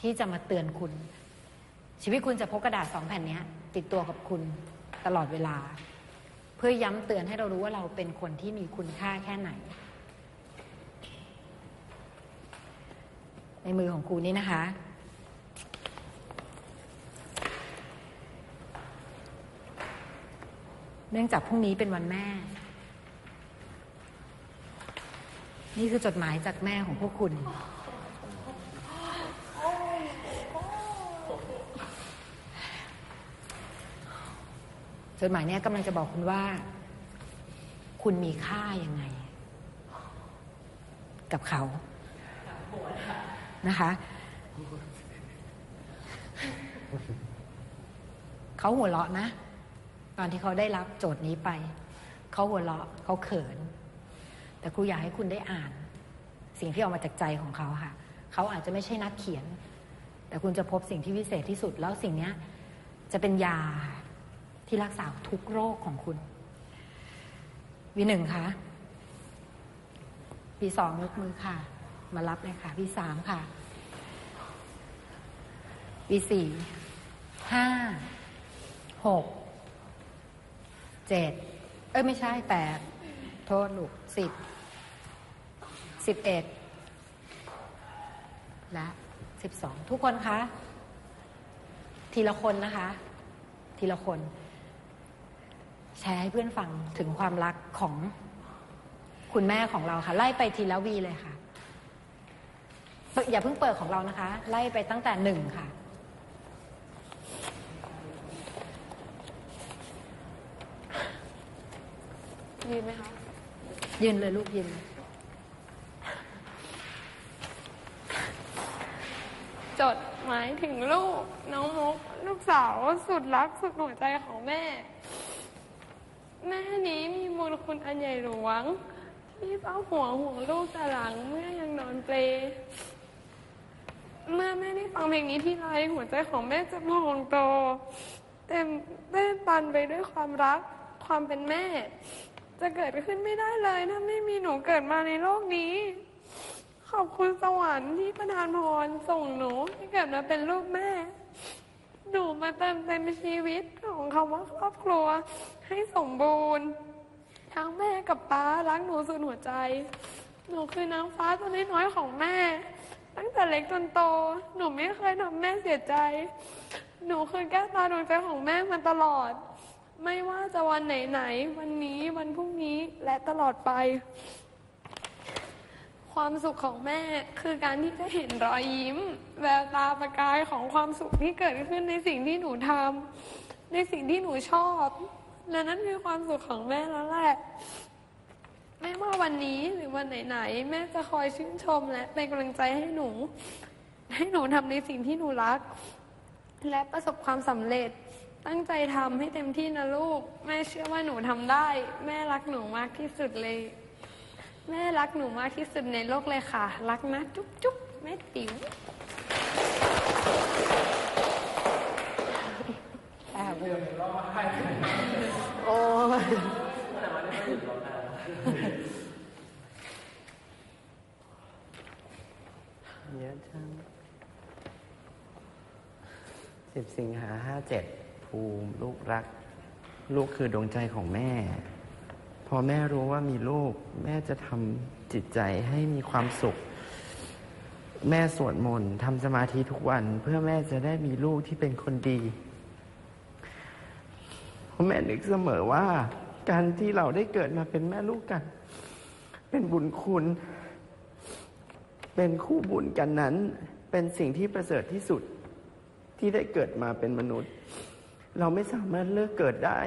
ที่จะมาเตือนคุณ ชีวิตคุณจะพกกระดาษสองแผ่นนี้ติดตัวกับคุณตลอดเวลา เพื่อย้ำเตือนให้เรารู้ว่าเราเป็นคนที่มีคุณค่าแค่ไหน ในมือของครูนี่นะคะ เนื่องจากพรุ่งนี้เป็นวันแม่ นี่คือจดหมายจากแม่ของพวกคุณ จดหมายนี้กำลังจะบอกคุณว่า คุณมีค่ายังไง กับเขานะคะ เขาหัวเราะนะ ตอนที่เขาได้รับโจทย์นี้ไป เขาหัวเราะเขาเขิน แต่ครูอยากให้คุณได้อ่าน สิ่งที่ออกมาจากใจของเขาค่ะ เขาอาจจะไม่ใช่นักเขียน แต่คุณจะพบสิ่งที่วิเศษที่สุดแล้วสิ่งนี้จะเป็นยา ที่รักษาทุกโรคของคุณ วีหนึ่งคะวีสองยกมือค่ะ มารับเลยค่ะวีสามค่ะวีสี่ห้าหกเจ็ดเอ้ยไม่ใช่แปดโทษลูกสิบสิบเอ็ดและสิบสองทุกคนคะ ทีละคนนะคะ ทีละคน แชร์ให้เพื่อนฟังถึงความรักของคุณแม่ของเราค่ะ ไล่ไปทีละวีเลยค่ะ อย่าเพิ่งเปิดของเรานะคะ ไล่ไปตั้งแต่หนึ่งค่ะ ยืนไหมคะยืนเลยลูกยืนจดหมายถึงลูก น้องมุก ลูกสาวสุดรักสุดหัวใจของแม่ แม่นี้มีบุญคุณอันใหญ่หลวง ที่เฝ้าห่วงห่วงลูกแต่หลังเมื่อยังนอนเปล เมื่อแม่ได้ฟังเพลงนี้ที่ไรหัวใจของแม่จะพองโตเต็มเต้นปันไปด้วยความรักความเป็นแม่ จะเกิดขึ้นไม่ได้เลยถ้าไม่มีหนูเกิดมาในโลกนี้ ขอบคุณสวรรค์ที่ประทานพรส่งหนูให้เกิดมาเป็นลูกแม่ หนูมาเติมเต็มชีวิตของคำว่าครอบครัวให้สมบูรณ์ ทั้งแม่กับป้ารักหนูสุดหัวใจ หนูคือนางฟ้าตัวน้อยๆของแม่ ตั้งแต่เล็กจนโต หนูไม่เคยทำแม่เสียใจ หนูคือแก้วตาดวงใจของแม่มาตลอด ไม่ว่าจะวันไหนๆวันนี้วันพรุ่งนี้และตลอดไป ความสุขของแม่คือการที่จะเห็นรอยยิ้ม แววตาประกายของความสุขที่เกิดขึ้นในสิ่งที่หนูทำในสิ่งที่หนูชอบและนั่นคือความสุขของแม่แล้วแหละไม่ว่าวันนี้หรือวันไหนๆแม่จะคอยชื่นชมและเป็นกำลังใจให้หนู ให้หนูทำในสิ่งที่หนูรัก และประสบความสำเร็จ ตั้งใจทำให้เต็มที่นะลูก แม่เชื่อว่าหนูทำได้ แม่รักหนูมากที่สุดเลย แม่รักหนูมากที่สุดในโลกเลยค่ะ รักนะจุ๊บจุ๊บแม่ติ๋วแอ่าคุณโอ้ยเยอะจังสิบสิงหาห้าเจ็ดภูมิลูกรัก ลูกคือดวงใจของแม่ พอแม่รู้ว่ามีลูก แม่จะทำจิตใจให้มีความสุข แม่สวดมนต์ทำสมาธิทุกวัน เพื่อแม่จะได้มีลูกที่เป็นคนดีเพราะแม่นึกเสมอว่า การที่เราได้เกิดมาเป็นแม่ลูกกัน เป็นบุญคุณ เป็นคู่บุญกันนั้น เป็นสิ่งที่ประเสริฐที่สุดที่ได้เกิดมาเป็นมนุษย์ เราไม่สามารถเลือกเกิดได้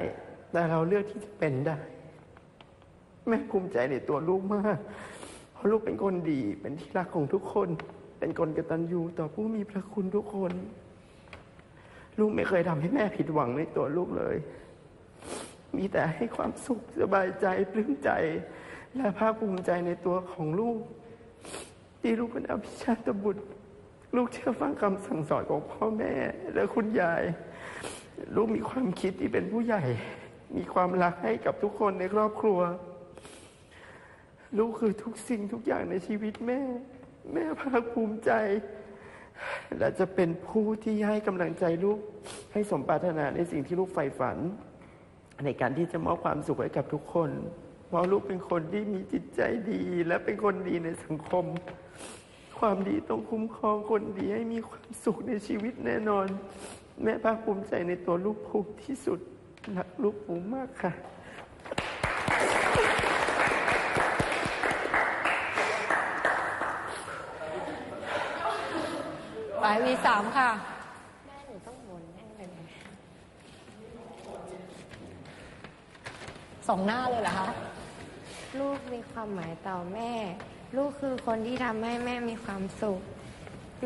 แต่เราเลือกที่จะเป็นได้ แม่ภูมิใจในตัวลูกมาก เพราะลูกเป็นคนดี เป็นที่รักของทุกคน เป็นคนกตัญญูต่อผู้มีพระคุณทุกคน ลูกไม่เคยทำให้แม่ผิดหวังในตัวลูกเลย มีแต่ให้ความสุขสบายใจปลื้มใจ และภาคภูมิใจในตัวของลูก ที่ลูกเป็นอภิชาตบุตร ลูกเชื่อฟังคำสั่งสอนของพ่อแม่ และคุณยาย ลูกมีความคิดที่เป็นผู้ใหญ่ มีความรักให้กับทุกคนในครอบครัว ลูกคือทุกสิ่งทุกอย่างในชีวิตแม่ แม่ภาคภูมิใจ และจะเป็นผู้ที่ให้กำลังใจลูกให้สมปรารถนาในสิ่งที่ลูกใฝ่ฝัน ในการที่จะมอบความสุขให้กับทุกคนเพราะลูกเป็นคนที่มีจิตใจดี และเป็นคนดีในสังคม ความดีต้องคุ้มครองคนดีให้มีความสุขในชีวิตแน่นอน แม่ภาคภูมิใจในตัวลูกภูมิที่สุดรักลูกภูมิมากค่ะ ไปวีสามค่ะ แม่หนูต้องบ่นแน่เลยสองหน้าเลยเหรอคะ ลูกมีความหมายต่อแม่ ลูกคือคนที่ทำให้แม่มีความสุข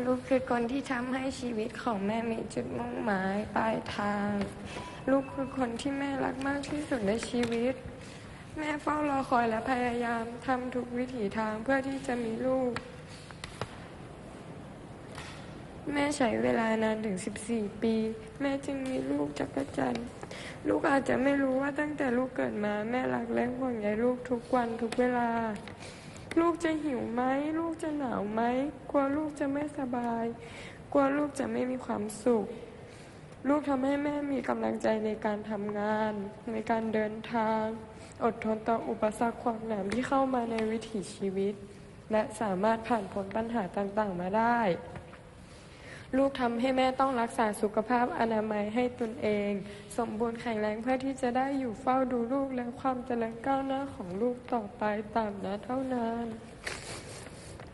ลูกคือคนที่ทำให้ชีวิตของแม่มีจุดมุ่งหมายปลายทาง ลูกคือคนที่แม่รักมากที่สุดในชีวิต แม่เฝ้ารอคอยและพยายามทำทุกวิถีทางเพื่อที่จะมีลูก แม่ใช้เวลานานถึง 14 ปี แม่จึงมีลูกจักรจันทร์ลูกอาจจะไม่รู้ว่าตั้งแต่ลูกเกิดมา แม่รักและห่วงใยลูกทุกวันทุกเวลา ลูกจะหิวไหมลูกจะหนาวไหมกลัวลูกจะไม่สบาย กลัวลูกจะไม่มีความสุข ลูกทำให้แม่มีกำลังใจในการทำงาน ในการเดินทาง อดทนต่ออุปสรรคขวากหนามที่เข้ามาในวิถีชีวิต และสามารถผ่านพ้นปัญหาต่างๆมาได้ ลูกทำให้แม่ต้องรักษาสุขภาพอนามัยให้ตนเอง สมบูรณ์แข็งแรงเพื่อที่จะได้อยู่เฝ้าดูลูกและความเจริญก้าวหน้าของลูกต่อไปตามนั้นเท่านาน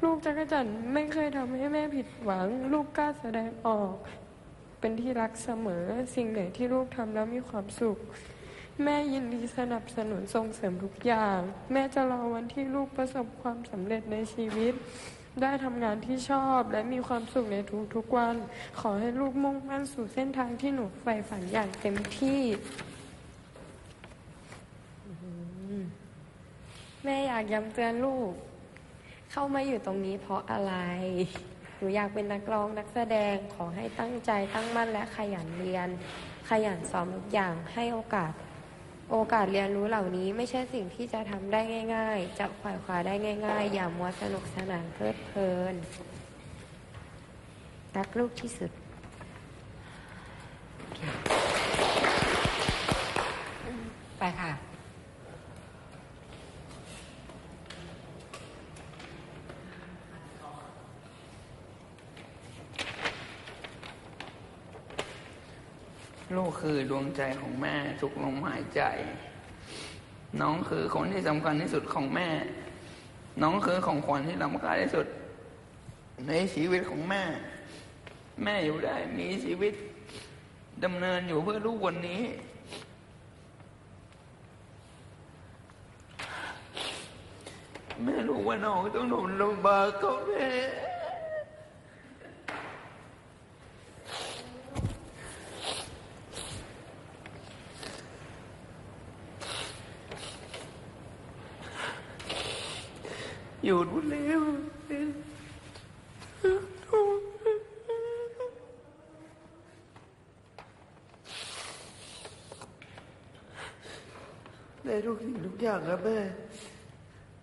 ลูกจักรจันทร์ไม่เคยทำให้แม่ผิดหวัง ลูกกล้าแสดงออก เป็นที่รักเสมอ สิ่งไหนที่ลูกทำแล้วมีความสุข แม่ยินดีสนับสนุนส่งเสริมทุกอย่าง แม่จะรอวันที่ลูกประสบความสำเร็จในชีวิต ได้ทำงานที่ชอบและมีความสุขในทุกๆวัน ขอให้ลูกมุ่งมั่นสู่เส้นทางที่หนูใฝ่ฝันอย่างเต็มที่แม่อยากย้ำเตือนลูก เข้ามาอยู่ตรงนี้เพราะอะไร หนูอยากเป็นนักร้องนักแสดงขอให้ตั้งใจตั้งมั่นและขยันเรียน ขยันซ้อมทุกอย่างให้โอกาส โอกาสเรียนรู้เหล่านี้ไม่ใช่สิ่งที่จะทำได้ง่าย ๆ จะขวายคว้าได้ง่าย ๆ อย่ามัวสนุกสนานเพลิดเพลิน รักลูกที่สุด ไปค่ะ ลูกคือดวงใจของแม่ทุกลมหายใจ น้องคือคนที่สำคัญที่สุดของแม่ น้องคือของขวัญที่ล้ำค่าที่สุด ในชีวิตของแม่ แม่อยู่ได้มีชีวิตดำเนินอยู่เพื่อลูกวันนี้ แม่รู้ว่าน้องต้องโดนลำบากก็แม่ ยุดหมดแล้ว ได้ทุกสิ่งทุกอย่างครับแม่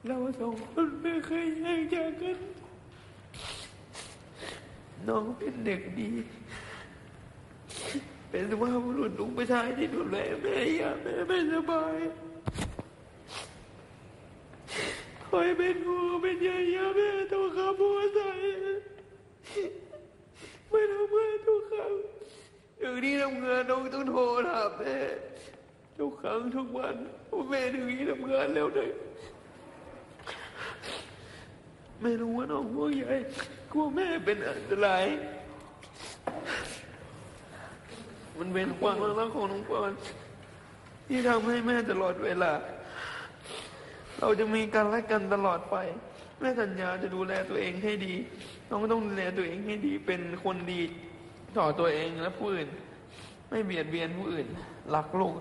เราสองคนไม่เคยแยกจากกัน น้องเป็นเด็กดี เป็นสุภาพบุรุษลุงผู้ชายที่ดูแลแม่ยาแม่ไม่สบาย คอยเป็นห่วงเป็นใยยาแม่ตัวขับหัวใส่ไม่ทำงานทุกครั้งถึงที่ทำงานน้องต้องโทรถามแม่ทุกครั้งทุกวันว่าแม่ถึงที่ทำงานแล้วเลยแม่รู้ว่าน้องห่วงใยกลัวแม่เป็นอันตรายมันเป็นความรักของน้องปอนที่ทำให้แม่ตลอดเวลา เราจะมีกันและกันตลอดไป แม่สัญญาจะดูแลตัวเองให้ดี น้องก็ต้องดูแลตัวเองให้ดี เป็นคนดีต่อตัวเองและผู้อื่น ไม่เบียดเบียนผู้อื่น รักลูก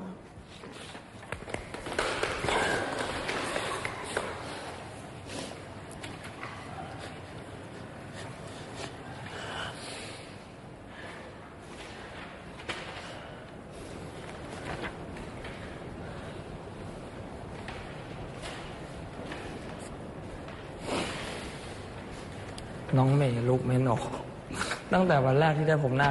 น้องเมย์ลูกไม่นกตั้งแต่วันแรกที่ได้ผมหน้า